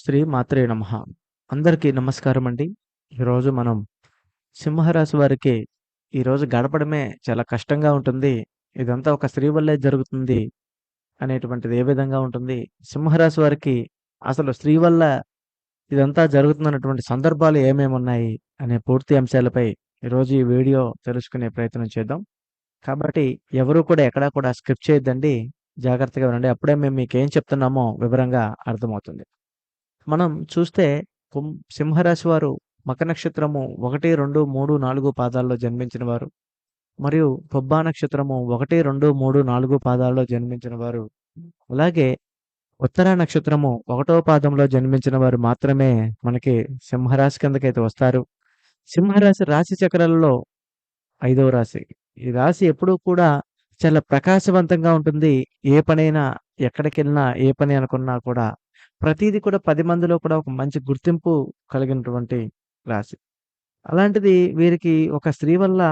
శ్రీ మాత్రే నమ. అందరికీ నమస్కారం అండి ఈరోజు మనం సింహరాశి వారికి ఈరోజు గడపడమే చాలా కష్టంగా ఉంటుంది. ఇదంతా ఒక స్త్రీ వల్లే జరుగుతుంది అనేటువంటిది ఏ విధంగా ఉంటుంది? సింహరాశి వారికి అసలు స్త్రీ వల్ల ఇదంతా జరుగుతున్నటువంటి సందర్భాలు ఏమేమి ఉన్నాయి అనే పూర్తి అంశాలపై ఈరోజు ఈ వీడియో తెలుసుకునే ప్రయత్నం చేద్దాం. కాబట్టి ఎవరు కూడా ఎక్కడా కూడా స్క్రిప్ట్ చేయొద్దండి. జాగ్రత్తగా ఉండండి అప్పుడే మేము మీకు ఏం చెప్తున్నామో వివరంగా అర్థమవుతుంది. మనం చూస్తే కుం సింహరాశి వారు మక నక్షత్రము ఒకటి రెండు మూడు నాలుగు పాదాల్లో జన్మించిన వారు మరియు పొబ్బా నక్షత్రము ఒకటి రెండు మూడు నాలుగు పాదాల్లో జన్మించిన వారు. అలాగే ఉత్తర నక్షత్రము ఒకటో పాదంలో జన్మించిన వారు మాత్రమే మనకి సింహరాశి కిందకైతే వస్తారు. సింహరాశి రాశి చక్రాలలో ఐదవ రాశి. ఈ రాశి ఎప్పుడూ కూడా చాలా ప్రకాశవంతంగా ఉంటుంది. ఏ పనైనా ఎక్కడికి వెళ్ళినా ఏ పని అనుకున్నా కూడా ప్రతిదీ కూడా పది మందిలో కూడా ఒక మంచి గుర్తింపు కలిగినటువంటి రాశి. అలాంటిది వీరికి ఒక స్త్రీ వల్ల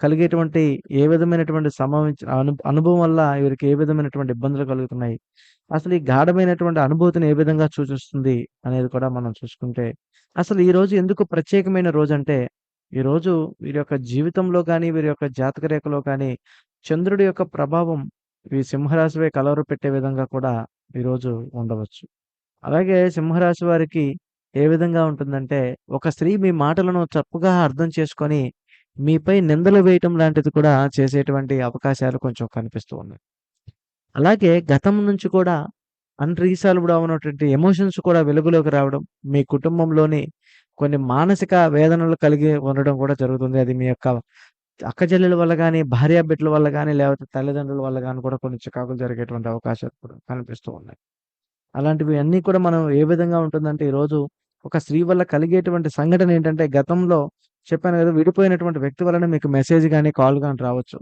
కలిగేటువంటి ఏ విధమైనటువంటి సంభవించిన అను అనుభవం వల్ల వీరికి ఏ విధమైనటువంటి ఇబ్బందులు కలుగుతున్నాయి? అసలు ఈ గాఢమైనటువంటి అనుభూతిని ఏ విధంగా సూచిస్తుంది అనేది కూడా మనం చూసుకుంటే అసలు ఈ రోజు ఎందుకు ప్రత్యేకమైన రోజు అంటే ఈ రోజు వీరి యొక్క జీవితంలో కానీ వీరి యొక్క జాతక రేఖలో కానీ చంద్రుడి యొక్క ప్రభావం ఈ సింహరాశిపై కలవరు పెట్టే విధంగా కూడా ఈరోజు ఉండవచ్చు. అలాగే సింహరాశి వారికి ఏ విధంగా ఉంటుందంటే ఒక స్త్రీ మీ మాటలను తప్పుగా అర్థం చేసుకొని మీపై నిందలు వేయటం లాంటిది కూడా చేసేటువంటి అవకాశాలు కొంచెం కనిపిస్తూ ఉన్నాయి. అలాగే గతం నుంచి కూడా అన్రీసాల్వ్డ్ అవునటువంటి ఎమోషన్స్ కూడా వెలుగులోకి రావడం మీ కుటుంబంలోని కొన్ని మానసిక వేదనలు కలిగి ఉండడం కూడా జరుగుతుంది. అది మీ యొక్క అక్కచెల్లెల వల్ల కానీ భార్యా బిడ్డల వల్ల కానీ లేకపోతే తల్లిదండ్రుల వల్ల కానీ కూడా కొన్ని చికాకులు జరిగేటువంటి అవకాశాలు కూడా కనిపిస్తూ ఉన్నాయి. అలాంటివి అన్నీ కూడా మనం ఏ విధంగా ఉంటుందంటే ఈరోజు ఒక స్త్రీ వల్ల కలిగేటువంటి సంఘటన ఏంటంటే గతంలో చెప్పాను కదా విడిపోయినటువంటి వ్యక్తి వలన మీకు మెసేజ్ కానీ కాల్ కానీ రావచ్చు.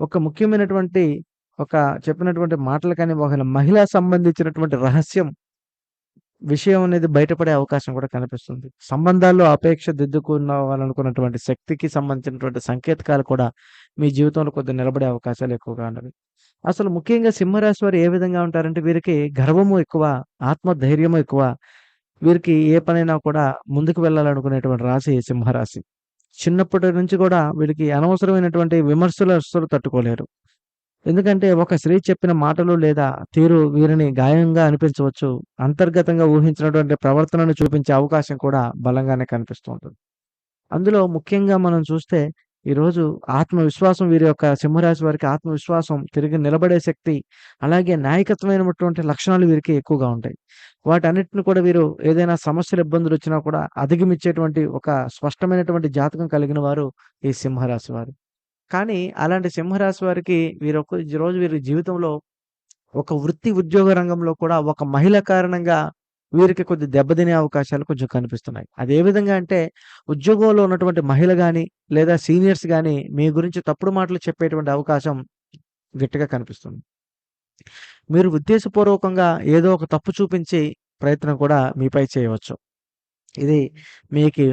ఒక ముఖ్యమైనటువంటి ఒక చెప్పినటువంటి మాటలు కానీ ఒక మహిళ సంబంధించినటువంటి రహస్యం విషయం అనేది బయటపడే అవకాశం కూడా కనిపిస్తుంది. సంబంధాల్లో అపేక్ష దిద్దుకోవాలనుకున్నటువంటి శక్తికి సంబంధించినటువంటి సంకేతకాలు కూడా మీ జీవితంలో కొద్దిగా నిలబడే అవకాశాలు ఎక్కువగా ఉన్నవి. అసలు ముఖ్యంగా సింహరాశి వారు ఏ విధంగా ఉంటారంటే వీరికి గర్వము ఎక్కువ ఆత్మధైర్యము ఎక్కువ. వీరికి ఏ పనైనా కూడా ముందుకు వెళ్ళాలనుకునేటువంటి రాశి సింహరాశి. చిన్నప్పటి నుంచి కూడా వీరికి అనవసరమైనటువంటి విమర్శలు అస్సలు తట్టుకోలేరు. ఎందుకంటే ఒక స్త్రీ చెప్పిన మాటలు లేదా తీరు వీరిని గాయంగా అనిపించవచ్చు. అంతర్గతంగా ఊహించినటువంటి ప్రవర్తనను చూపించే అవకాశం కూడా బలంగానే కనిపిస్తూ ఉంటుంది. అందులో ముఖ్యంగా మనం చూస్తే ఈరోజు ఆత్మవిశ్వాసం వీరి యొక్క సింహరాశి వారికి ఆత్మవిశ్వాసం తిరిగి నిలబడే శక్తి అలాగే నాయకత్వమైనటువంటి లక్షణాలు వీరికి ఎక్కువగా ఉంటాయి. వాటన్నిటిని కూడా వీరు ఏదైనా సమస్యలు ఇబ్బందులు వచ్చినా కూడా అధిగమించేటువంటి ఒక స్పష్టమైనటువంటి జాతకం కలిగిన వారు ఈ సింహరాశి వారు. కానీ అలాంటి సింహరాశి వారికి వీరు ఒక రోజు వీరి జీవితంలో ఒక వృత్తి ఉద్యోగ రంగంలో కూడా ఒక మహిళ కారణంగా వీరికి కొద్ది దెబ్బతినే అవకాశాలు కొంచెం కనిపిస్తున్నాయి. అదే విధంగా అంటే ఉద్యోగంలో ఉన్నటువంటి మహిళ కానీ లేదా సీనియర్స్ కానీ మీ గురించి తప్పుడు మాటలు చెప్పేటువంటి అవకాశం గట్టిగా కనిపిస్తుంది. మీరు ఉద్దేశపూర్వకంగా ఏదో ఒక తప్పు చూపించి ప్రయత్నం కూడా మీపై చేయవచ్చు. ఇది మీకు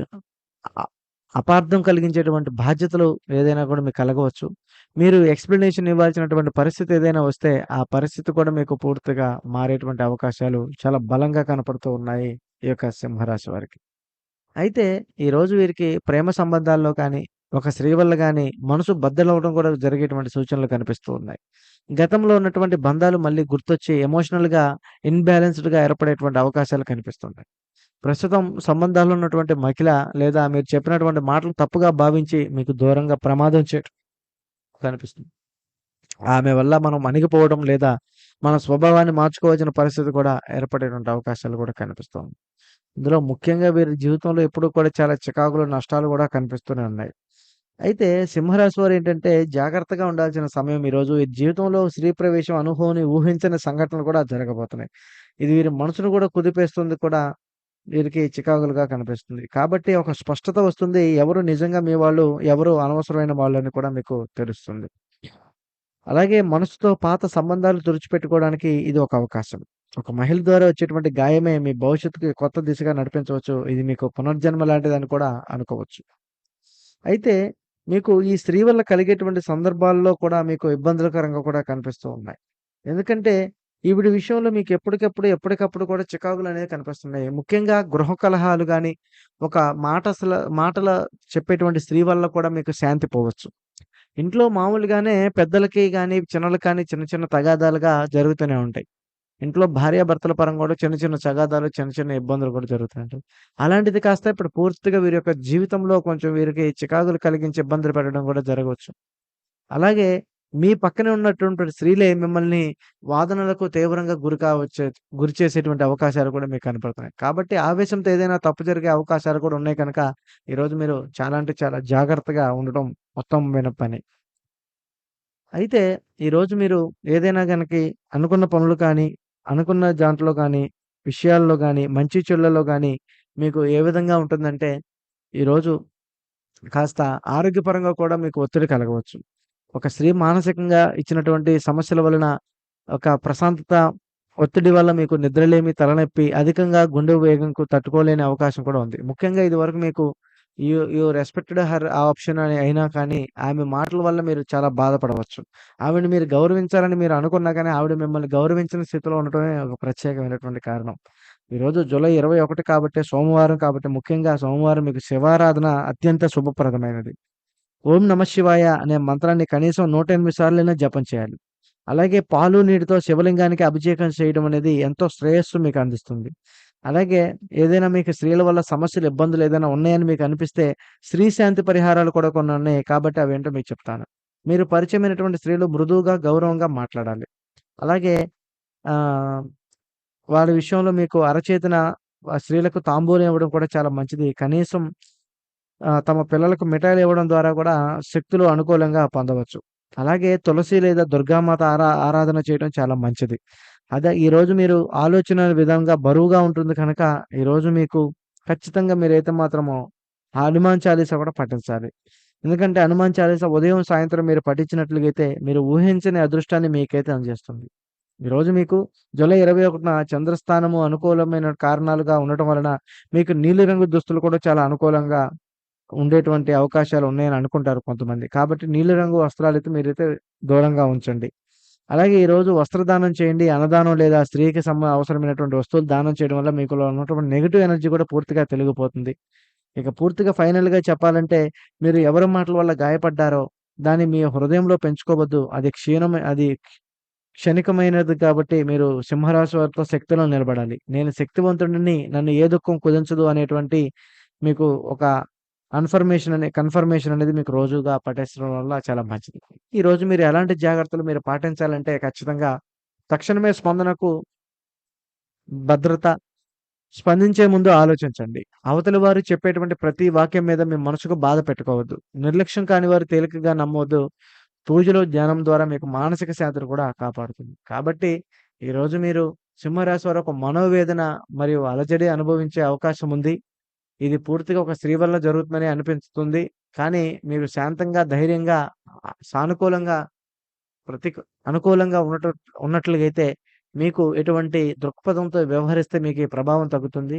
అపార్థం కలిగించేటువంటి బాధ్యతలు ఏదైనా కూడా మీకు కలగవచ్చు. మీరు ఎక్స్ప్లెనేషన్ ఇవ్వాల్సినటువంటి పరిస్థితి ఏదైనా వస్తే ఆ పరిస్థితి కూడా మీకు పూర్తిగా మారేటువంటి అవకాశాలు చాలా బలంగా కనపడుతూ ఉన్నాయి ఈ యొక్క సింహరాశి వారికి. అయితే ఈరోజు వీరికి ప్రేమ సంబంధాల్లో కానీ ఒక స్త్రీ వల్ల కానీ మనసు బద్దలవడం కూడా జరిగేటువంటి సూచనలు కనిపిస్తూ ఉన్నాయి. గతంలో ఉన్నటువంటి బంధాలు మళ్ళీ గుర్తొచ్చి ఎమోషనల్గా ఇన్బ్యాలెన్స్డ్గా ఏర్పడేటువంటి అవకాశాలు కనిపిస్తున్నాయి. ప్రస్తుతం సంబంధాల్లో ఉన్నటువంటి మహిళ లేదా మీరు చెప్పినటువంటి మాటలు తప్పుగా భావించి మీకు దూరంగా ప్రమాదం చేయడం కనిపిస్తుంది. ఆమె వల్ల మనం అణిగిపోవడం లేదా మన స్వభావాన్ని మార్చుకోవాల్సిన పరిస్థితి కూడా ఏర్పడేటువంటి అవకాశాలు కూడా కనిపిస్తుంది. ఇందులో ముఖ్యంగా వీరి జీవితంలో ఎప్పుడు కూడా చాలా చికాకులు నష్టాలు కూడా కనిపిస్తూనే ఉన్నాయి. అయితే సింహరాశి వారు ఏంటంటే జాగ్రత్తగా ఉండాల్సిన సమయం ఈరోజు. ఈ జీవితంలో స్త్రీ ప్రవేశం అనుభవం ఊహించని సంఘటనలు కూడా జరగబోతున్నాయి. ఇది వీరి మనసును కూడా కుదిపేస్తుంది కూడా. వీరికి చికాకులుగా కనిపిస్తుంది. కాబట్టి ఒక స్పష్టత వస్తుంది. ఎవరు నిజంగా మీ వాళ్ళు ఎవరు అనవసరమైన వాళ్ళు అని కూడా మీకు తెలుస్తుంది. అలాగే మనసుతో పాత సంబంధాలు తుడిచిపెట్టుకోవడానికి ఇది ఒక అవకాశం. ఒక మహిళ ద్వారా వచ్చేటువంటి గాయమే మీ భవిష్యత్తుకి కొత్త దిశగా నడిపించవచ్చు. ఇది మీకు పునర్జన్మ లాంటిదని కూడా అనుకోవచ్చు. అయితే మీకు ఈ స్త్రీ వల్ల కలిగేటువంటి సందర్భాల్లో కూడా మీకు ఇబ్బందులకరంగా కూడా కనిపిస్తూ ఉన్నాయి. ఎందుకంటే ఈవిడ విషయంలో మీకు ఎప్పటికప్పుడు, ఎప్పటికప్పుడు కూడా చికాకులు అనేవి కనిపిస్తున్నాయి. ముఖ్యంగా గృహ కలహాలు కానీ ఒక మాట మాటల చెప్పేటువంటి స్త్రీ వల్ల కూడా మీకు శాంతి పోవచ్చు. ఇంట్లో మామూలుగానే పెద్దలకి కానీ చిన్నలకి కానీ చిన్న చిన్న తగాదాలుగా జరుగుతూనే ఉంటాయి. ఇంట్లో భార్యాభర్తల పరంగా కూడా చిన్న చిన్న తగాదాలు, చిన్న చిన్న ఇబ్బందులు కూడా జరుగుతూ ఉంటాయి. అలాంటిది కాస్త ఇప్పుడు పూర్తిగా వీరి యొక్క జీవితంలో కొంచెం వీరికి చికాకులు కలిగించి ఇబ్బందులు పెట్టడం కూడా జరగవచ్చు. అలాగే మీ పక్కనే ఉన్నటువంటి స్త్రీలే మిమ్మల్ని వాదనలకు తీవ్రంగా గురి కావచ్చే గురి చేసేటువంటి అవకాశాలు కూడా మీకు కనపడుతున్నాయి. కాబట్టి ఆవేశంతో ఏదైనా తప్పు జరిగే అవకాశాలు కూడా ఉన్నాయి కనుక, ఈరోజు మీరు చాలా అంటే చాలా జాగ్రత్తగా ఉండటం ఉత్తమమైన పని. అయితే ఈరోజు మీరు ఏదైనా కనుక అనుకున్న పనులు కానీ, అనుకున్న దాంట్లో కానీ విషయాల్లో కానీ మంచి చెళ్ళలో కానీ మీకు ఏ విధంగా ఉంటుందంటే, ఈరోజు కాస్త ఆరోగ్యపరంగా కూడా మీకు ఒత్తిడి కలగవచ్చు. ఒక స్త్రీ మానసికంగా ఇచ్చినటువంటి సమస్యల వలన ఒక ప్రశాంతత, ఒత్తిడి వల్ల మీకు నిద్రలేమి, తలనొప్పి, అధికంగా గుండె వేగంకు తట్టుకోలేని అవకాశం కూడా ఉంది. ముఖ్యంగా ఇది వరకు మీకు you you respected her option అని అయినా కానీ, ఆమె మాటల వల్ల మీరు చాలా బాధపడవచ్చు. ఆవిడని మీరు గౌరవించాలని మీరు అనుకున్నా కానీ ఆవిడ మిమ్మల్ని గౌరవించిన స్థితిలో ఉండటమే ఒక ప్రత్యేకమైనటువంటి కారణం. ఈరోజు జూలై 21 కాబట్టి సోమవారం కాబట్టి ముఖ్యంగా సోమవారం మీకు శివారాధన అత్యంత శుభప్రదమైనది. ఓం నమఃశివాయ అనే మంత్రాన్ని కనీసం 108 సార్లైనా జపం చేయాలి. అలాగే పాలు, నీటితో శివలింగానికి అభిషేకం చేయడం అనేది ఎంతో శ్రేయస్సు మీకు అందిస్తుంది. అలాగే ఏదైనా మీకు స్త్రీల వల్ల సమస్యలు, ఇబ్బందులు ఏదైనా ఉన్నాయని మీకు అనిపిస్తే స్త్రీ శాంతి పరిహారాలు కూడా కొన్ని ఉన్నాయి. కాబట్టి అవేంటో మీకు చెప్తాను. మీరు పరిచయమైనటువంటి స్త్రీలు మృదువుగా, గౌరవంగా మాట్లాడాలి. అలాగే వారి విషయంలో మీకు అరచేతిన స్త్రీలకు తాంబూలం ఇవ్వడం కూడా చాలా మంచిది. కనీసం తమ పిల్లలకు మిఠాయిలు ఇవ్వడం ద్వారా కూడా శక్తులు అనుకూలంగా పొందవచ్చు. అలాగే తులసి లేదా దుర్గామాత ఆరా ఆరాధన చేయడం చాలా మంచిది. అదే ఈరోజు మీరు ఆలోచన విధంగా బరువుగా ఉంటుంది కనుక, ఈరోజు మీకు ఖచ్చితంగా మీరైతే మాత్రము హనుమాన్ చాలీసా కూడా పఠించాలి. ఎందుకంటే హనుమాన్ చాలీసా ఉదయం, సాయంత్రం మీరు పఠించినట్లుగైతే మీరు ఊహించని అదృష్టాన్ని మీకైతే అందజేస్తుంది. ఈరోజు మీకు జూలై 21న చంద్రస్థానము అనుకూలమైన కారణాలుగా ఉండటం వలన మీకు నీలిరంగు దుస్తులు కూడా చాలా అనుకూలంగా ఉండేటువంటి అవకాశాలు ఉన్నాయని అనుకుంటారు కొంతమంది. కాబట్టి నీలిరంగు వస్త్రాలైతే మీరైతే దూరంగా ఉంచండి. అలాగే ఈరోజు వస్త్రదానం చేయండి. అన్నదానం లేదా స్త్రీకి సంబంధ అవసరమైనటువంటి వస్తువులు దానం చేయడం వల్ల మీకులో ఉన్నటువంటి నెగిటివ్ ఎనర్జీ కూడా పూర్తిగా తొలగిపోతుంది. ఇక పూర్తిగా ఫైనల్‌గా చెప్పాలంటే మీరు ఎవరి మాటల వల్ల గాయపడ్డారో దాన్ని మీ హృదయంలో పెంచుకోవద్దు. అది క్షీణం అది క్షణికమైనది కాబట్టి మీరు సింహరాశి వారితో శక్తిలో నిలబడాలి. నేను శక్తివంతుడిని నన్ను ఏ దుఃఖం కుదించదు అనేటువంటి మీకు ఒక కన్ఫర్మేషన్ అనే కన్ఫర్మేషన్ అనేది మీకు రోజుగా పాటించడం వల్ల చాలా మంచిది. ఈ రోజు మీరు ఎలాంటి జాగ్రత్తలు మీరు పాటించాలంటే ఖచ్చితంగా తక్షణమే స్పందనకు భద్రత, స్పందించే ముందు ఆలోచించండి. అవతలి వారు చెప్పేటువంటి ప్రతి వాక్యం మీద మీ మనసుకు బాధ పెట్టుకోవద్దు. నిర్లక్ష్యం కాని వారు తేలికగా నమ్మవద్దు పూజలో ధ్యానం ద్వారా మీకు మానసిక శాంతిని కూడా కాపాడుతుంది. కాబట్టి ఈరోజు మీరు సింహరాశి వారు ఒక మనోవేదన మరియు అలజడి అనుభవించే అవకాశం ఉంది. ఇది పూర్తిగా ఒక స్త్రీ వల్ల జరుగుతుందని అనిపిస్తుంది. కానీ మీరు శాంతంగా, ధైర్యంగా, సానుకూలంగా ప్రతి అనుకూలంగా ఉన్నటు ఉన్నట్లుగైతే మీకు ఎటువంటి దృక్పథంతో వ్యవహరిస్తే మీకు ఈ ప్రభావం తగ్గుతుంది.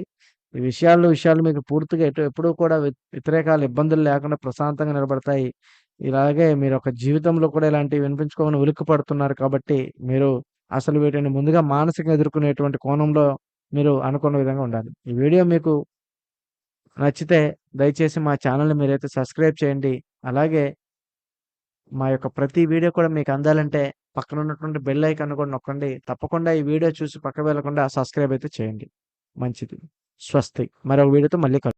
ఈ విషయాల్లో విషయాలు మీకు పూర్తిగా ఎటు ఎప్పుడూ కూడా వ్యతిరేకాలు, ఇబ్బందులు లేకుండా ప్రశాంతంగా నిలబడతాయి. ఇలాగే మీరు ఒక జీవితంలో కూడా ఇలాంటివి వినిపించుకోమని ఉలిక్కిపడుతున్నారు కాబట్టి మీరు అసలు వీటిని ముందుగా మానసికంగా ఎదుర్కొనేటువంటి కోణంలో మీరు అనుకున్న విధంగా ఉండాలి. ఈ వీడియో మీకు నచ్చితే దయచేసి మా ఛానల్ని మీరైతే సబ్స్క్రైబ్ చేయండి. అలాగే మా యొక్క ప్రతి వీడియో కూడా మీకు అందాలంటే పక్కన ఉన్నటువంటి బెల్ ఐకాన్ కూడా నొక్కండి. తప్పకుండా ఈ వీడియో చూసి పక్కకు వెళ్ళకుండా సబ్స్క్రైబ్ అయితే చేయండి. మంచిది. స్వస్తి. మరొక వీడియోతో మళ్ళీ కలు